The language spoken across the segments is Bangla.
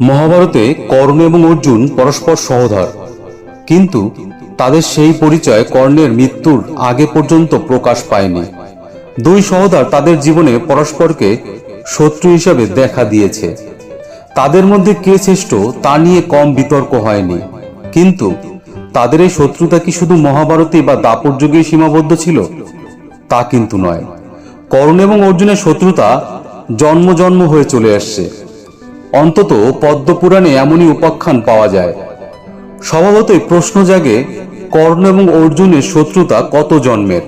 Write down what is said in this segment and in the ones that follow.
মহাভারতে কর্ণ এবং অর্জুন পরস্পর সহধর কিন্তু তাদের সেই পরিচয় কর্ণের মৃত্যুর আগে পর্যন্ত প্রকাশ পায়নি। দুই সহোদর তাদের জীবনে পরস্পরকে শত্রু হিসাবে দেখা দিয়েছে। তাদের মধ্যে কে শ্রেষ্ঠ তা নিয়ে কম বিতর্ক হয়নি। কিন্তু তাদের এই শত্রুতা কি শুধু মহাভারতে বা দাপর যুগেই সীমাবদ্ধ ছিল? তা কিন্তু নয়। কর্ণ এবং অর্জুনের শত্রুতা জন্ম জন্ম হয়ে চলে আসছে। অন্তত পদ্মপুরাণে এমনই উপাখ্যান পাওয়া যায়। স্বভাবতই প্রশ্ন জাগে, কর্ণ এবং অর্জুনের শত্রুতা কত জন্মের?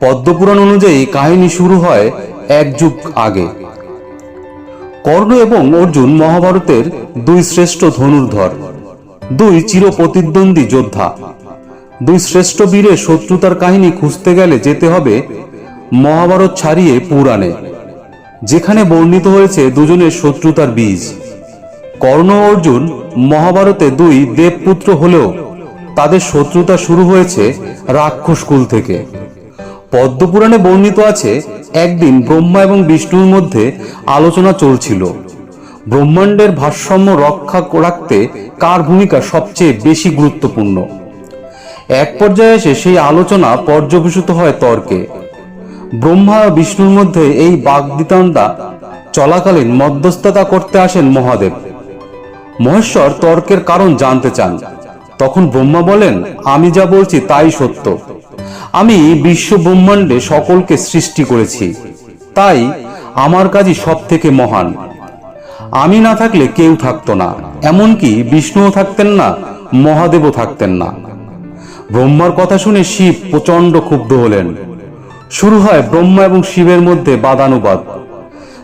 পদ্মপুরাণ অনুযায়ী কাহিনী শুরু হয় এক যুগ আগে। কর্ণ এবং অর্জুন মহাভারতের দুই শ্রেষ্ঠ ধনুর্ধর, দুই চির প্রতিদ্বন্দ্বী যোদ্ধা। দুই শ্রেষ্ঠ বীরের শত্রুতার কাহিনী খুঁজতে গেলে যেতে হবে মহাভারত ছাড়িয়ে পুরাণে। যেখানে বর্ণিত হয়েছে দুজনের শত্রুতার বীজ। কর্ণ অর্জুন মহাভারতে দুই দেবপুত্র হলেও তাদের শত্রুতা শুরু হয়েছে রাক্ষস কুল থেকে। পদ্মপুরাণে বর্ণিত আছে, একদিন ব্রহ্মা এবং বিষ্ণুর মধ্যে আলোচনা চলছিল। ব্রহ্মাণ্ডের ভারসাম্য রক্ষা রাখতে কার ভূমিকা সবচেয়ে বেশি গুরুত্বপূর্ণ? এক পর্যায়ে এসে সেই আলোচনা পর্যবেসিত হয় তর্কে। ব্রহ্মা ও বিষ্ণুর মধ্যে এই বাগদিতান্দা চলাকালীন মধ্যস্থতা করতে আসেন মহাদেব। মহেশ্বর তর্কের কারণ জানতে চান। তখন ব্রহ্মা বলেন, আমি যা বলছি তাই সত্য। আমি বিশ্ব ব্রহ্মাণ্ডে সকলকে সৃষ্টি করেছি। তাই আমার কাজই সব থেকে মহান। আমি না থাকলে কেউ থাকতো না। এমনকি বিষ্ণুও থাকতেন না, মহাদেবও থাকতেন না। ব্রহ্মার কথা শুনে শিব প্রচণ্ড ক্ষুব্ধ হলেন। শুরু হয় ব্রহ্মা এবং শিবের মধ্যে বাদানুবাদ।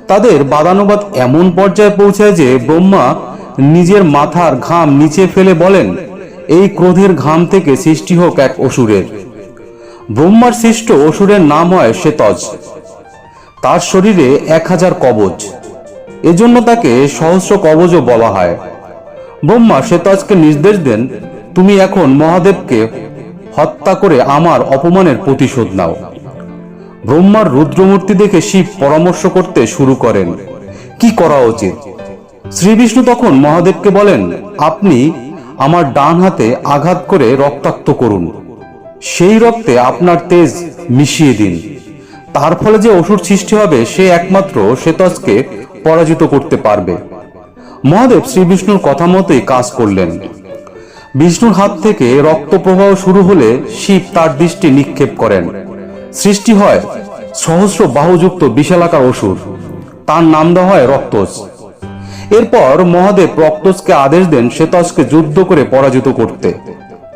তাদের বাদানুবাদ এমন পর্যায়ে পৌঁছায় যে ব্রহ্মা নিজের মাথার ঘাম নিচে ফেলে বলেন, এই ক্রোধের ঘাম থেকে সৃষ্টি হোক এক অসুরের। ব্রহ্মার সৃষ্ট অসুরের নাম হয় শ্বেতজ। তার শরীরে এক হাজার কবচ। এজন্য তাকে সহস্র কবচও বলা হয়। ব্রহ্মা শ্বেতজকে নির্দেশ দেন, তুমি এখন মহাদেবকে হত্যা করে আমার অপমানের প্রতিশোধ নাও। ব্রহ্মার রুদ্রমূর্তি দেখে শিব পরামর্শ করতে শুরু করেন। কি করা উচিত? শ্রী বিষ্ণু তখন মহাদেবকে বলেন, আপনি আমার ডান হাতে আঘাত করে রক্তাক্ত করুন। সেই রক্তে আপনার তেজ মিশিয়ে দিন। তার ফলে যে অসুর সৃষ্টি হবে, সে একমাত্র শ্বেতজকে পরাজিত করতে পারবে। মহাদেব শ্রীবিষ্ণুর কথা মতোই কাজ করলেন। বিষ্ণুর হাত থেকে রক্ত প্রবাহ শুরু হলে শিব তার দৃষ্টি নিক্ষেপ করেন। সৃষ্টি হয় সহস্র বাহুযুক্ত বিশালাকার অসুর। তার নাম দেওয়া হয় রক্তজ। এরপর মহাদেব রক্তজকে আদেশ দেন শ্বেতজকে যুদ্ধ করে পরাজিত করতে।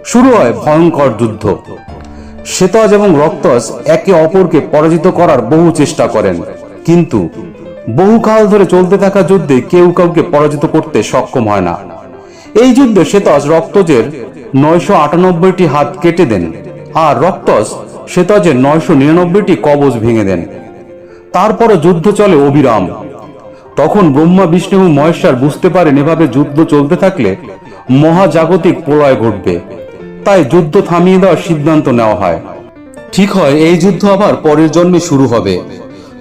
শুরু হয় ভয়ঙ্কর যুদ্ধ। শ্বেতজ এবং রক্তজ একে অপরকে পরাজিত করার বহু চেষ্টা করেন। কিন্তু বহুকাল ধরে চলতে থাকা যুদ্ধে কেউ কাউকে পরাজিত করতে সক্ষম হয় না। এই যুদ্ধে শ্বেতজ রক্তজের নয়শো আটানব্বইটি হাত কেটে দেন আর রক্তজ শ্বেতজের নয়শো নিরানব্বইটি কবচ ভেঙে দেন। তারপরও যুদ্ধ চলে অবিরাম। তখন ব্রহ্মা, বিষ্ণু, মহেশ্বর বুঝতে পারেন এভাবে যুদ্ধ চলতে থাকলে মহাজাগতিক প্রলয় ঘটবে। তাই যুদ্ধ থামিয়ে দেওয়ার সিদ্ধান্ত নেওয়া হয়। ঠিক হয়, এই যুদ্ধ আবার পরের জন্মে শুরু হবে।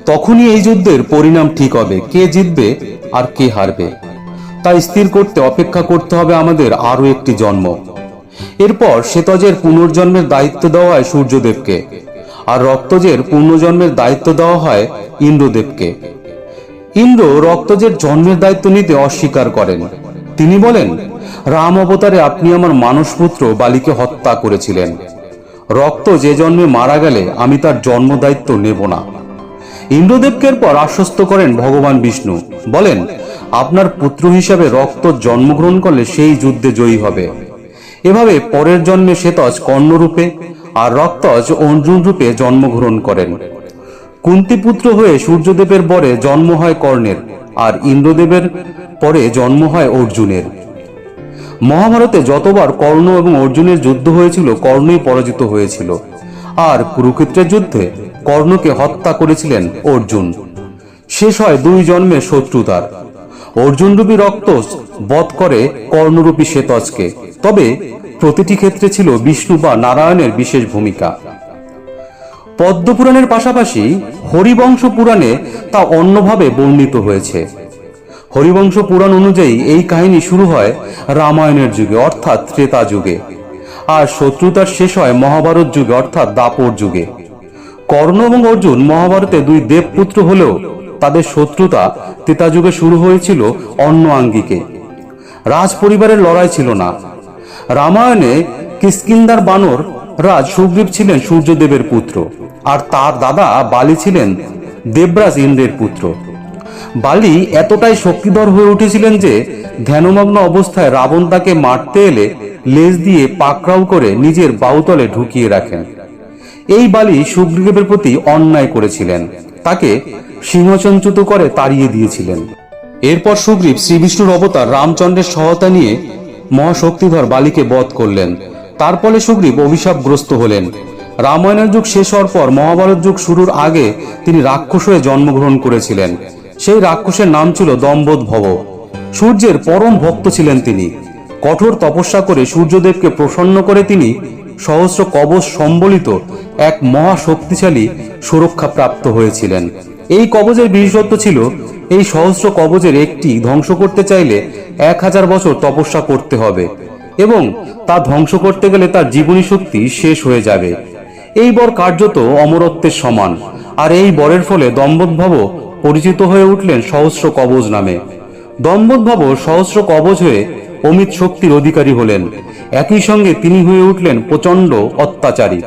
তখনই এই যুদ্ধের পরিণাম ঠিক হবে, কে জিতবে আর কে হারবে। তাই স্থির করতে, অপেক্ষা করতে হবে আমাদের আরও একটি জন্ম। এরপর শ্বেতজের পুনর্জন্মের দায়িত্ব দেওয়া হয় সূর্যদেবকে আর রক্তজের পুনর্জন্মের দায়িত্ব দেওয়া হয় ইন্দ্রদেবকে। ইন্দ্র রক্তজের জন্মের দায়িত্ব নিতে অস্বীকার করেন। তিনি বলেন, রাম অবতারে আপনি আমার মানসপুত্র বালিকে হত্যা করেছিলেন। রক্ত যে জন্মে মারা গেলে আমি তার জন্ম দায়িত্ব নেব না। ইন্দ্রদেবকে পর আশ্বস্ত করেন ভগবান বিষ্ণু। বলেন, আপনার পুত্র হিসাবে রক্ত জন্মগ্রহণ করলে সেই যুদ্ধে জয়ী হবে। এভাবে পরের জন্মে শ্বেতজ কর্ণরূপে আর রক্তজ অর্জুন রূপে জন্মগ্রহণ করেন। কুন্তিপুত্র হয়ে সূর্যদেবের পরে জন্ম হয় কর্ণের আর ইন্দ্রদেবের পরে জন্ম হয় অর্জুনের। মহাভারতে যতবার কর্ণ এবং অর্জুনের যুদ্ধ হয়েছিল, কর্ণই পরাজিত হয়েছিল। আর কুরুক্ষেত্রের যুদ্ধে কর্ণকে হত্যা করেছিলেন অর্জুন। শেষ হয় দুই জন্মের শত্রুতার। অর্জুনরূপী রক্ত বধ করে কর্ণরূপী শ্বেতজকে তবে প্রতিটি ক্ষেত্রে ছিল বিষ্ণু বা নারায়ণের বিশেষ ভূমিকা। পদ্মপুরাণের পাশাপাশি হরিবংশ পুরাণে তা অন্যভাবে বর্ণিত হয়েছে। হরিবংশ পুরাণ অনুযায়ী এই কাহিনী শুরু হয় রামায়ণের যুগে, অর্থাৎ ত্রেতা যুগে। আর শত্রুতার শেষ হয় মহাভারত যুগে, অর্থাৎ দাপর যুগে। কর্ণ এবং অর্জুন মহাভারতে দুই দেবপুত্র হলেও তাদের শত্রুতা ত্রেতা যুগে শুরু হয়েছিল অন্য আঙ্গিকে। রাজ পরিবারের লড়াই ছিল না। রামায়ণে কিষ্কিন্দার বানর রাজ সুগ্রীব ছিলেন সূর্যদেবের পুত্র, আর তার দাদা বালি ছিলেন দেবরাজ ইন্দ্রের পুত্র। বালি এতটাই শক্তিধর হয়ে উঠেছিলেন যে ধ্যানমগ্ন অবস্থায় রাবণ তাকে মারতে এলে লেজ দিয়ে পাকড়াও করে নিজের বাউতলে ঢুকিয়ে রাখেন। এই বালি সুগ্রীবের প্রতি অন্যায় করেছিলেন। তাকে সিংহচঞ্চুত করে তাড়িয়ে দিয়েছিলেন। এরপর সুগ্রীব শ্রীবিষ্ণুর অবতার রামচন্দ্রের সহায়তা নিয়ে মহাশক্তিধর বালিকে বধ করলেন। তার ফলে সুগ্রীব অভিশাপগ্রস্ত হলেন। রামায়ণের যুগ শেষ হওয়ার পর মহাভারত যুগ শুরুর আগে তিনি রাক্ষস হয়ে জন্মগ্রহণ করেছিলেন। সেই রাক্ষসের নাম ছিল দম্বদ ভব। সূর্যের পরম ভক্ত ছিলেন তিনি। কঠোর তপস্যা করে সূর্যদেবকে প্রসন্ন করে তিনি সহস্র কবচ সম্বলিত এক মহাশক্তিশালী সুরক্ষা প্রাপ্ত হয়েছিলেন। এই কবজের বিশেষত্ব ছিল, এই সহস্র কবজের একটি ধ্বংস করতে চাইলে এক হাজার বছর তপস্যা করতে হবে এবং তা ধ্বংস করতে গেলে তার জীবনী শক্তি শেষ হয়ে যাবে। এই বর কার্যত অমরত্বের সমান, আর এই বরের ফলে দম্বদ্ভব পরিচিত হয়ে উঠলেন সহস্র কবজ নামে। দম্বদ্ভব সহস্র কবজ হয়ে অমিত শক্তির অধিকারী হলেন। একই সঙ্গে তিনি হয়ে উঠলেন প্রচণ্ড অত্যাচারী।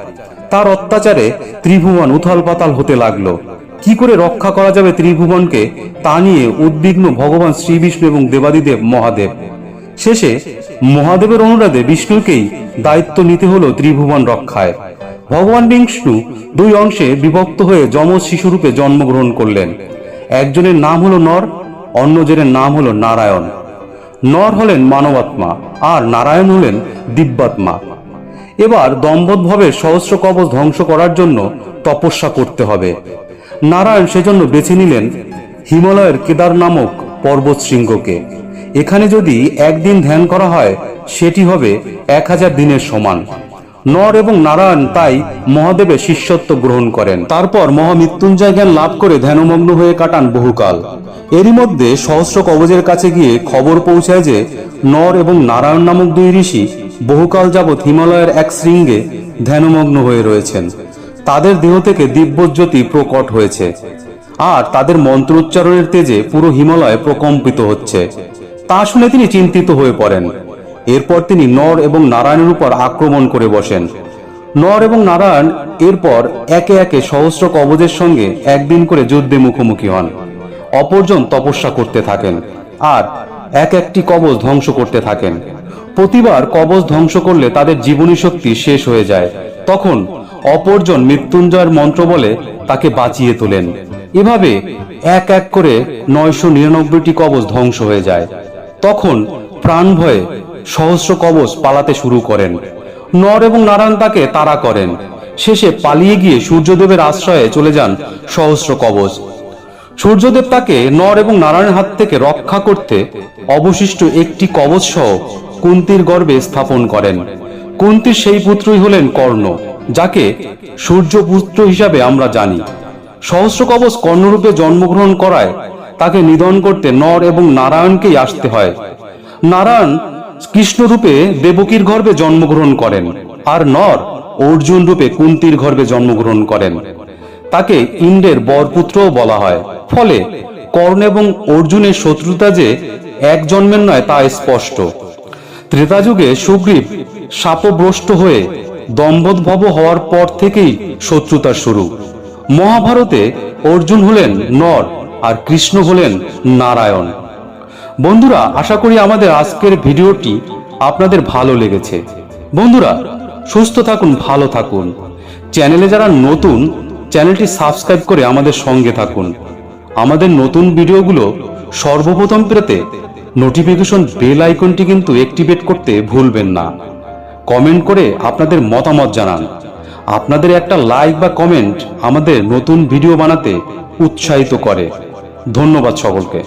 তার অত্যাচারে ত্রিভুবন উথাল পাতাল হতে লাগল। কি করে রক্ষা করা যাবে ত্রিভুবনকে তা নিয়ে উদ্বিগ্ন ভগবান শ্রী বিষ্ণু এবং দেবাদিদেব মহাদেব। শেষে মহাদেবের অনুরাধে বিষ্ণুকেই দায়িত্ব নিতে হলো ত্রিভুবন রক্ষায়। ভগবান বিষ্ণু দুই অংশে বিভক্ত হয়ে যমজ শিশুরূপে জন্মগ্রহণ করলেন। একজনের নাম হলো নর, অন্যজনের নাম হলো নারায়ণ। নর হলেন মানবাত্মা আর নারায়ণ হলেন দিব্যাত্মা। এবার দম্বতভাবে সহস্র কবচ ধ্বংস করার জন্য তপস্যা করতে হবে। নারায়ণ সেজন্য বেছে নিলেন হিমালয়ের কেদার নামক পর্বত শৃঙ্গকে। এখানে যদি একদিন ধ্যান করা হয়, সেটি হবে এক হাজার দিনের সমান। নর এবং নারায়ণ তাই মহাদেবের শিষ্যত্ব গ্রহণ করেন। তারপর মহামৃত্যুঞ্জয় জ্ঞান লাভ করে ধ্যানমগ্ন হয়ে কাটান বহুকাল। এরই মধ্যে সহস্র কবজের কাছে গিয়ে খবর পৌঁছায় যে নর এবং নারায়ণ নামক দুই ঋষি বহুকাল যাবৎ হিমালয়ের এক শৃঙ্গে ধ্যানমগ্ন হয়ে রয়েছেন। তাদের দেহ থেকে দিব্যজ্যোতি প্রকট হয়েছে। আর তাদের মন্ত্রোচ্চারণের তেজে পুরো হিমালয় প্রকম্পিত হচ্ছে। তা শুনে তিনি চিন্তিত হয়ে পড়েন। এরপর তিনি নর এবং নারায়ণের উপর আক্রমণ করে বসেন। নর এবং নারায়ণ এরপর একে একে সহস্র কবজের সঙ্গে একদিন করে যুদ্ধে মুখোমুখি হন। অপরজন তপস্যা করতে থাকেন আর এক একটি কবজ ধ্বংস করতে থাকেন। প্রতিবার কবজ ধ্বংস করলে তাদের জীবনী শক্তি শেষ হয়ে যায়। তখন অপরজন মৃত্যুঞ্জয়ের মন্ত্র বলে তাকে বাঁচিয়ে তোলেন। এভাবে এক এক করে নয়শো নিরানব্বইটি কবচ ধ্বংস হয়ে যায়। তখন প্রাণ ভয়ে সহস্র কবচ পালাতে শুরু করেন। নর এবং নারায়ণ তাকে তাড়া করেন। শেষে পালিয়ে গিয়ে সূর্যদেবের আশ্রয়ে চলে যান সহস্র কবচ। সূর্যদেব তাকে নর এবং নারায়ণের হাত থেকে রক্ষা করতে অবশিষ্ট একটি কবচ সহ কুন্তির গর্ভে স্থাপন করেন। কুন্তির সেই পুত্রই হলেন কর্ণ। যাকে সূর্য পুত্র হিসাবে আমরা জানি। সহস্র কবচ কর্ণরূপে জন্মগ্রহণ করায় তাকে নিধন করতে নর এবং নারায়ণকেই আসতে হয়। নারায়ণ কৃষ্ণরূপে দেবকীর গর্ভে জন্মগ্রহণ করেন আর নর অর্জুন রূপে কুন্তির গর্ভে জন্মগ্রহণ করেন। তাকে ইন্দ্রের বরপুত্রও বলা হয়। ফলে কর্ণ এবং অর্জুনের শত্রুতা যে এক জন্মের নয় তা স্পষ্ট। ত্রেতা যুগে সুগ্রীব শাপগ্রস্ত হয়ে দম্ভব হওয়ার পর থেকেই শত্রুতা শুরু। মহাভারতে অর্জুন হলেন নর আর কৃষ্ণ হলেন নারায়ণ। বন্ধুরা, আশা করি আমাদের আজকের ভিডিওটি আপনাদের ভালো লেগেছে। বন্ধুরা, সুস্থ থাকুন, ভালো থাকুন। চ্যানেলে যারা নতুন, চ্যানেলটি সাবস্ক্রাইব করে আমাদের সঙ্গে থাকুন। আমাদের নতুন ভিডিওগুলো সর্বপ্রথম পেতে নোটিফিকেশন বেল আইকনটি কিন্তু অ্যাক্টিভেট করতে ভুলবেন না। কমেন্ট করে আপনাদের মতামত জানান। আপনাদের একটা লাইক বা কমেন্ট আমাদের নতুন ভিডিও বানাতে উৎসাহিত করে। ধন্যবাদ সকলকে।